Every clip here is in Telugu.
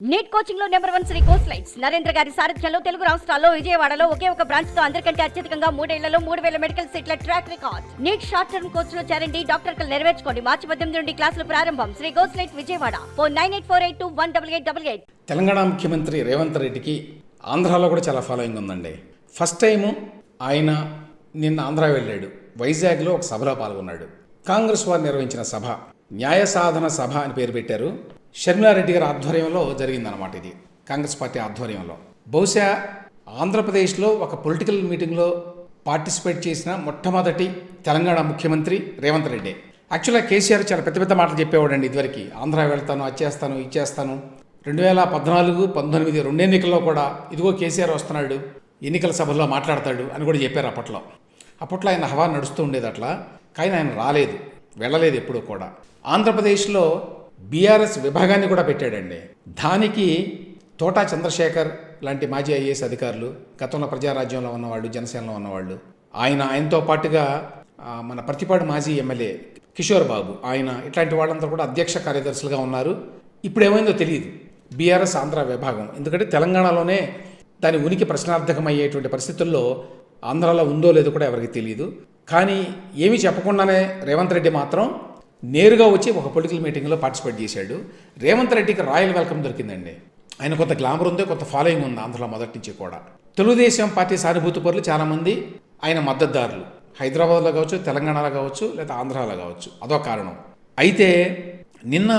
Neat కోచింగ్లో number one Sri course lights Narendra గారి సారథ్యంలో తెలుగు రాష్ట్రాల్లో విజయవాడలో ఒకే ఒక బ్రాంచ్తో అందరికంటే అత్యధికంగా మూడేళ్ళలో మూడు వేల మెడికల్ సీట్ల track record NEET short term కోర్స్లో చేరండి డాక్టర్ కలు నెరవేర్చుకోండి. మార్చి పద్దెనిమిది నుండి క్లాసులు ప్రారంభం. Sri course light Vijayawada. Four nine eight four eight two one double eight double eight. Telangana ముఖ్యమంత్రి రేవంత్ రెడ్డికి ఆంధ్రాలో కూడా చాలా ఫాలోయింగ్ ఉందండి. ఫస్ట్ టైము ఆయన నిన్న ఆంధ్ర వెళ్ళాడు. వైజాగ్లో ఒక సభలో పాల్గొన్నాడు. కాంగ్రెస్ వారు నిర్వహించిన సభ న్యాయ సాధన సభ అని పేరు పెట్టారు. షర్మిలారెడ్డి గారి ఆధ్వర్యంలో జరిగిందనమాట ఇది కాంగ్రెస్ పార్టీ ఆధ్వర్యంలో. బహుశా ఆంధ్రప్రదేశ్లో ఒక పొలిటికల్ మీటింగ్లో పార్టిసిపేట్ చేసిన మొట్టమొదటి తెలంగాణ ముఖ్యమంత్రి రేవంత్ రెడ్డి. యాక్చువల్గా కేసీఆర్ చాలా పెద్ద పెద్ద మాటలు చెప్పేవాడండి ఇదివరకు. ఆంధ్ర వెళ్తాను అది చేస్తాను రెండు వేల పద్నాలుగు పంతొమ్మిది రెండు ఎన్నికల్లో కూడా ఇదిగో కేసీఆర్ వస్తున్నాడు ఎన్నికల సభల్లో మాట్లాడతాడు అని కూడా చెప్పారు అప్పట్లో. అప్పట్లో ఆయన హవా నడుస్తూ ఉండేది అట్లా కానీ ఆయన రాలేదు వెళ్ళలేదు ఎప్పుడూ కూడా. ఆంధ్రప్రదేశ్లో బీఆర్ఎస్ విభాగాన్ని కూడా పెట్టాడండి. దానికి తోటా చంద్రశేఖర్ లాంటి మాజీ ఐఏఎస్ అధికారులు గతంలో ప్రజారాజ్యంలో ఉన్నవాళ్ళు జనసేనలో ఉన్నవాళ్ళు ఆయన ఆయనతో పాటుగా మన ప్రతిపాడు మాజీ ఎమ్మెల్యే కిషోర్ బాబు ఆయన ఇట్లాంటి వాళ్ళందరూ కూడా అధ్యక్ష కార్యదర్శులుగా ఉన్నారు. ఇప్పుడు ఏమైందో తెలియదు. బీఆర్ఎస్ ఆంధ్ర విభాగం. ఎందుకంటే తెలంగాణలోనే దాని ఉనికి ప్రశ్నార్థకమయ్యేటువంటి పరిస్థితుల్లో ఆంధ్రాలో ఉందో లేదో కూడా ఎవరికి తెలియదు కానీ ఏమీ చెప్పకుండానే రేవంత్ రెడ్డి మాత్రం నేరుగా వచ్చి ఒక పొలిటికల్ మీటింగ్లో పార్టిసిపేట్ చేశాడు. రేవంత్ రెడ్డికి రాయల్ వెల్కమ్ దొరికిందండి. ఆయన కొంత గ్లామర్ ఉంది కొంత ఫాలోయింగ్ ఉంది ఆంధ్రలో మొదటి నుంచి కూడా. తెలుగుదేశం పార్టీ సానుభూతి పరులు చాలామంది ఆయన మద్దతుదారులు. హైదరాబాద్లో కావచ్చు తెలంగాణలో కావచ్చు లేదా ఆంధ్రాలో కావచ్చు. అదో కారణం. అయితే నిన్న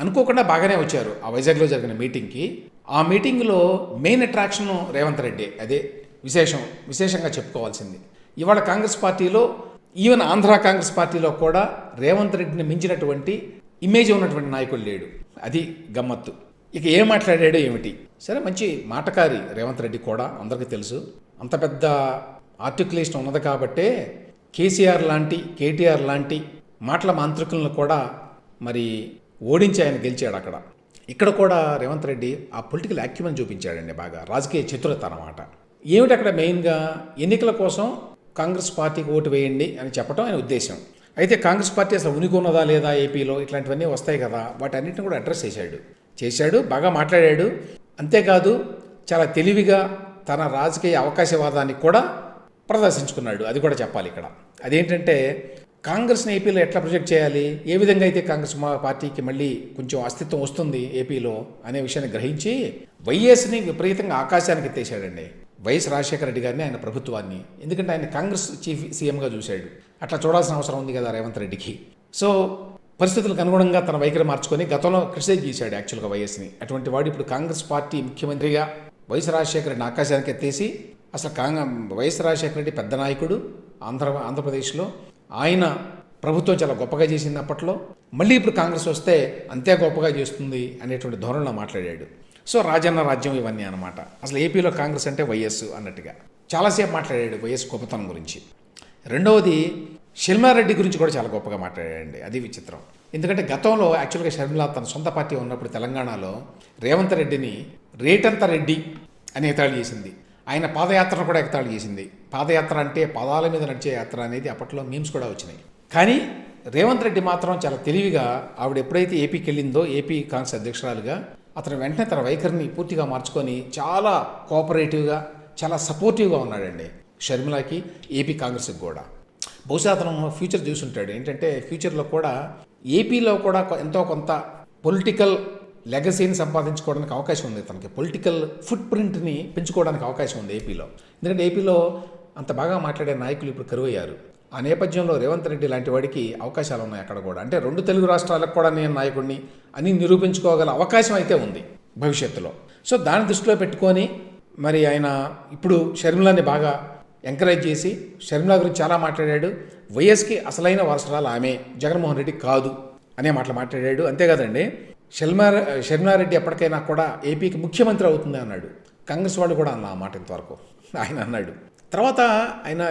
అనుకోకుండా బాగానే వచ్చారు ఆ వైజాగ్లో జరిగిన మీటింగ్కి. ఆ మీటింగ్లో మెయిన్ అట్రాక్షన్ రేవంత్ రెడ్డి. అదే విశేషం విశేషంగా చెప్పుకోవాల్సింది. ఇవాళ కాంగ్రెస్ పార్టీలో ఈవెన్ ఆంధ్ర కాంగ్రెస్ పార్టీలో కూడా రేవంత్ రెడ్డిని మించినటువంటి ఇమేజ్ ఉన్నటువంటి నాయకుడు లేడు. అది గమ్మత్తు. ఇక ఏం మాట్లాడాడో ఏమిటి? సరే మంచి మాటకారి రేవంత్ రెడ్డి కూడా అందరికీ తెలుసు. అంత పెద్ద ఆర్టికులేషన్ ఉన్నది కాబట్టే కేసీఆర్ లాంటి కేటీఆర్ లాంటి మాటల మాంత్రికులను కూడా మరి ఓడించి ఆయన గెలిచాడు అక్కడ. ఇక్కడ కూడా రేవంత్ రెడ్డి ఆ పొలిటికల్ యాక్యుమన్ చూపించాడండి బాగా. రాజకీయ చతురత అన్నమాట. ఏమిటి అక్కడ మెయిన్గా? ఎన్నికల కోసం కాంగ్రెస్ పార్టీకి ఓటు వేయండి అని చెప్పడం ఆయన ఉద్దేశం. అయితే కాంగ్రెస్ పార్టీ అసలు ఉనికి ఉన్నదా లేదా ఏపీలో ఇట్లాంటివన్నీ వస్తాయి కదా వాటన్నిటిని కూడా అడ్రస్ చేశాడు. చేశాడు బాగా మాట్లాడాడు. అంతేకాదు చాలా తెలివిగా తన రాజకీయ అవకాశవాదాన్ని కూడా ప్రదర్శించుకున్నాడు. అది కూడా చెప్పాలి ఇక్కడ. అదేంటంటే కాంగ్రెస్ని ఏపీలో ఎట్లా ప్రొజెక్ట్ చేయాలి? ఏ విధంగా అయితే కాంగ్రెస్ మా పార్టీకి మళ్ళీ కొంచెం అస్తిత్వం వస్తుంది ఏపీలో అనే విషయాన్ని గ్రహించి వైఎస్ని విపరీతంగా ఆకాశానికి ఎత్తేసాడండి వైఎస్ రాజశేఖర రెడ్డి గారిని ఆయన ప్రభుత్వాన్ని. ఎందుకంటే ఆయన కాంగ్రెస్ చీఫ్ సీఎంగా చూశాడు. అట్లా చూడాల్సిన అవసరం ఉంది కదా రేవంత్ రెడ్డికి. సో పరిస్థితులకు అనుగుణంగా తన వైఖరి మార్చుకొని గతంలో క్రిటిసైజ్ చేశాడు యాక్చువల్గా వైఎస్ని. అటువంటి వాడు ఇప్పుడు కాంగ్రెస్ పార్టీ ముఖ్యమంత్రిగా వైఎస్ రాజశేఖర రెడ్డిని ఆకాశానికి ఎత్తేసి అసలు కాంగ్రెస్ వైఎస్ రాజశేఖర రెడ్డి పెద్ద నాయకుడు ఆంధ్ర ఆంధ్రప్రదేశ్లో ఆయన ప్రభుత్వం చాలా గొప్పగా చేసింది అప్పట్లో. మళ్ళీ ఇప్పుడు కాంగ్రెస్ వస్తే అంతే గొప్పగా చేస్తుంది అనేటువంటి ధోరణిలో మాట్లాడాడు. సో రాజన్న రాజ్యం ఇవన్నీ అనమాట అసలు ఏపీలో కాంగ్రెస్ అంటే వైఎస్ అన్నట్టుగా. చాలాసేపు మాట్లాడాడు వైఎస్ గొప్పతనం గురించి. రెండవది షర్మిలారెడ్డి గురించి కూడా చాలా గొప్పగా మాట్లాడాడండి. అది విచిత్రం. ఎందుకంటే గతంలో యాక్చువల్గా షర్మిల తన సొంత పార్టీ ఉన్నప్పుడు తెలంగాణలో రేవంత్ రెడ్డిని రేటంత రెడ్డి అని ఎగతాళి చేసింది. ఆయన పాదయాత్రను కూడా ఎగతాళి చేసింది. పాదయాత్ర అంటే పదాల మీద నడిచే యాత్ర అనేది అప్పట్లో మీమ్స్ కూడా వచ్చినాయి. కానీ రేవంత్ రెడ్డి మాత్రం చాలా తెలివిగా ఆవిడ ఎప్పుడైతే ఏపీకి వెళ్ళిందో ఏపీ కాంగ్రెస్ అధ్యక్షురాలుగా అతను వెంటనే తన వైఖరిని పూర్తిగా మార్చుకొని చాలా కోఆపరేటివ్గా చాలా సపోర్టివ్గా ఉన్నాడండి. షర్మిలాకి ఏపీ కాంగ్రెస్కి కూడా. బహుశా అతను ఫ్యూచర్ చూసుంటాడు ఏంటంటే ఫ్యూచర్లో కూడా ఏపీలో కూడా ఎంతో కొంత పొలిటికల్ లెగసీని సంపాదించుకోవడానికి అవకాశం ఉంది తనకి పొలిటికల్ ఫుట్ ప్రింట్ని పెంచుకోవడానికి అవకాశం ఉంది ఏపీలో. ఎందుకంటే ఏపీలో అంత బాగా మాట్లాడే నాయకులు ఇప్పుడు కరువయ్యారు. ఆ నేపథ్యంలో రేవంత్ రెడ్డి లాంటి వాడికి అవకాశాలు ఉన్నాయి అక్కడ కూడా. అంటే రెండు తెలుగు రాష్ట్రాలకు కూడా నేను నాయకుడిని అని నిరూపించుకోగల అవకాశం అయితే ఉంది భవిష్యత్తులో. సో దాన్ని దృష్టిలో పెట్టుకొని మరి ఆయన ఇప్పుడు షర్మిలాని బాగా ఎంకరేజ్ చేసి షర్మిల గురించి చాలా మాట్లాడాడు. వైఎస్కి అసలైన వారసురాలు ఆమె జగన్మోహన్ రెడ్డి కాదు అనే మాటలు మాట్లాడాడు. అంతేకాదండి షర్మా షర్మిలారెడ్డి ఎప్పటికైనా కూడా ఏపీకి ముఖ్యమంత్రి అవుతుంది అన్నాడు. కాంగ్రెస్ వాళ్ళు కూడా అన్న ఆ మాట ఇంతవరకు. ఆయన అన్నాడు. తర్వాత ఆయన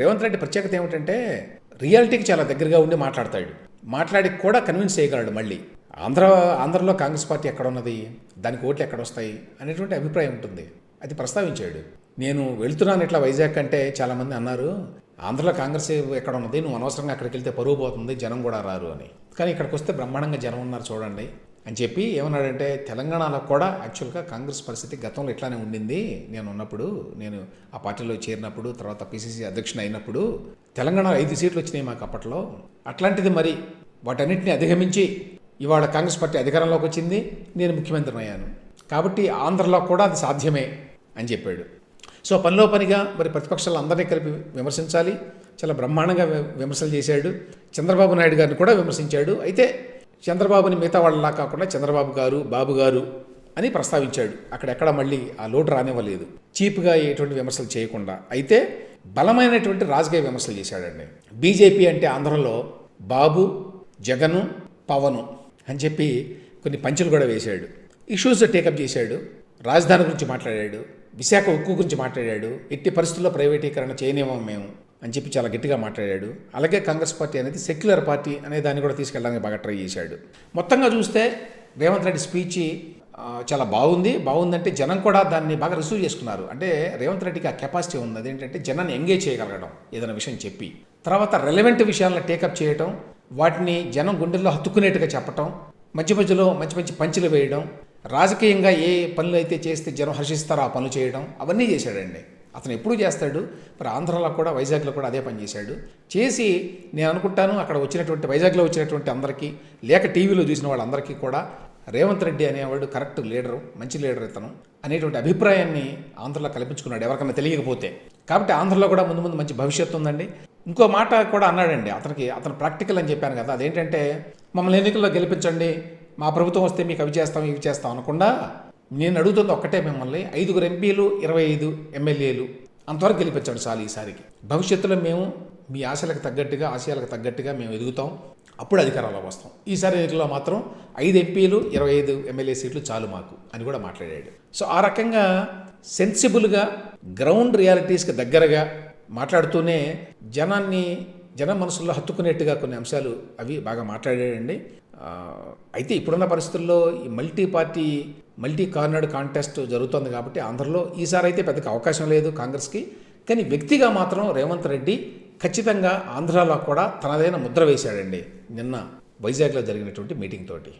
రేవంత్ రెడ్డి ప్రత్యేకత ఏమిటంటే రియాలిటీకి చాలా దగ్గరగా ఉండి మాట్లాడతాడు. మాట్లాడి కూడా కన్విన్స్ చేయగలడు మళ్ళీ. ఆంధ్ర ఆంధ్రలో కాంగ్రెస్ పార్టీ ఎక్కడ ఉన్నది దానికి ఓట్లు ఎక్కడ వస్తాయి అనేటువంటి అభిప్రాయం ఉంటుంది. అది ప్రస్తావించాడు. నేను వెళ్తున్నాను ఇట్లా వైజాగ్ అంటే చాలామంది అన్నారు ఆంధ్రలో కాంగ్రెస్ ఎక్కడ ఉన్నది నువ్వు అనవసరంగా అక్కడికి వెళ్తే పరువు పోతుంది జనం కూడా రారు అని. కానీ ఇక్కడికి వస్తే బ్రహ్మాండంగా జనం ఉన్నారు చూడండి. అని చెప్పి ఏమన్నాడంటే తెలంగాణలో కూడా యాక్చువల్గా కాంగ్రెస్ పరిస్థితి గతంలో ఇట్లానే ఉండింది. నేను ఉన్నప్పుడు నేను ఆ పార్టీలో చేరినప్పుడు తర్వాత పిసిసి అధ్యక్షుని అయినప్పుడు తెలంగాణలో ఐదు సీట్లు వచ్చినాయి మాకు అప్పట్లో. అట్లాంటిది మరి వాటన్నిటిని అధిగమించి ఇవాళ కాంగ్రెస్ పార్టీ అధికారంలోకి వచ్చింది. నేను ముఖ్యమంత్రిని అయ్యాను. కాబట్టి ఆంధ్రలో కూడా అది సాధ్యమే అని చెప్పాడు. సో పనిలో పనిగా మరి ప్రతిపక్షాలు అందరినీ కలిపి విమర్శించాలి. చాలా బ్రహ్మాండంగా విమర్శలు చేశాడు. చంద్రబాబు నాయుడు గారిని కూడా విమర్శించాడు. అయితే చంద్రబాబుని మిగతా వాళ్ళలా కాకుండా చంద్రబాబు గారు బాబు గారు అని ప్రస్తావించాడు. అక్కడెక్కడ మళ్ళీ ఆ లోటు రానివ్వలేదు. చీప్గా ఎటువంటి విమర్శలు చేయకుండా. అయితే బలమైనటువంటి రాజకీయ విమర్శలు చేశాడండి. బీజేపీ అంటే ఆంధ్రలో బాబు జగను పవను అని చెప్పి కొన్ని పంచులు కూడా వేశాడు. ఇష్యూస్ టేకప్ చేశాడు. రాజధాని గురించి మాట్లాడాడు. విశాఖ ఉక్కు గురించి మాట్లాడాడు. ఎట్టి పరిస్థితుల్లో ప్రైవేటీకరణ చేయనేమో మేము. అని చెప్పి చాలా గట్టిగా మాట్లాడాడు. అలాగే కాంగ్రెస్ పార్టీ అనేది సెక్యులర్ పార్టీ అనే దాన్ని కూడా తీసుకెళ్ళడానికి బాగా ట్రై చేశాడు. మొత్తంగా చూస్తే రేవంత్ రెడ్డి స్పీచ్ చాలా బాగుంది. బాగుందంటే జనం కూడా దాన్ని బాగా రిసీవ్ చేసుకున్నారు. అంటే రేవంత్ రెడ్డికి ఆ కెపాసిటీ ఉంది అదేంటంటే జనాన్ని ఎంగేజ్ చేయగలగడం ఏదైనా విషయం చెప్పి. తర్వాత రెలవెంట్ విషయాలను టేకప్ చేయడం వాటిని జనం గుండెల్లో హత్తుకునేట్టుగా చెప్పటం మధ్య మధ్యలో మంచి మంచి పంచులు వేయడం రాజకీయంగా ఏ పనులు అయితే చేస్తే జనం హర్షిస్తారో ఆ పనులు చేయడం అవన్నీ చేశాడండి. అతను ఎప్పుడు చేస్తాడు మరి ఆంధ్రాలో కూడా వైజాగ్లో కూడా అదే పని చేశాడు. చేసి నేను అనుకుంటాను అక్కడ వచ్చినటువంటి వైజాగ్లో వచ్చినటువంటి అందరికీ లేక టీవీలో చూసిన వాళ్ళందరికీ కూడా రేవంత్ రెడ్డి అనేవాడు కరెక్ట్ లీడరు మంచి లీడర్ ఇతను అనేటువంటి అభిప్రాయాన్ని ఆంధ్రలో కల్పించుకున్నాడు ఎవరికైనా తెలియకపోతే. కాబట్టి ఆంధ్రలో కూడా ముందు ముందు మంచి భవిష్యత్తు ఉందండి. ఇంకో మాట కూడా అన్నాడండి అతనికి అతను ప్రాక్టికల్ అని చెప్పాను కదా అదేంటంటే మమ్మల్ని ఎన్నికల్లో గెలిపించండి మా ప్రభుత్వం వస్తే మీకు అవి చేస్తాం ఇవి చేస్తాం అనకుండా నేను అడుగుతుంది ఒక్కటే మిమ్మల్ని ఐదుగురు ఎంపీలు ఇరవై ఐదు ఎమ్మెల్యేలు అంతవరకు గెలిపించాడు చాలు ఈసారికి భవిష్యత్తులో మేము మీ ఆశలకు తగ్గట్టుగా ఆశయాలకు తగ్గట్టుగా మేము ఎదుగుతాం. అప్పుడు అధికారంలోకి వస్తాం. ఈసారి ఎన్నికల్లో మాత్రం ఐదు ఎంపీలు ఇరవై ఐదు ఎమ్మెల్యే సీట్లు చాలు మాకు అని కూడా మాట్లాడాడు. సో ఆ రకంగా సెన్సిబుల్గా గ్రౌండ్ రియాలిటీస్కి దగ్గరగా మాట్లాడుతూనే జనాన్ని జన మనసుల్లో హత్తుకునేట్టుగా కొన్ని అంశాలు అవి బాగా మాట్లాడాడండి. అయితే ఇప్పుడున్న పరిస్థితుల్లో ఈ multi party multi cornered contest జరుగుతోంది కాబట్టి ఆంధ్రలో ఈసారి అయితే పెద్దగా అవకాశం లేదు కాంగ్రెస్కి. కానీ వ్యక్తిగా మాత్రం రేవంత్ రెడ్డి ఖచ్చితంగా ఆంధ్రాలో కూడా తనదైన ముద్ర వేశాడండి నిన్న వైజాగ్లో జరిగినటువంటి మీటింగ్ తోటి.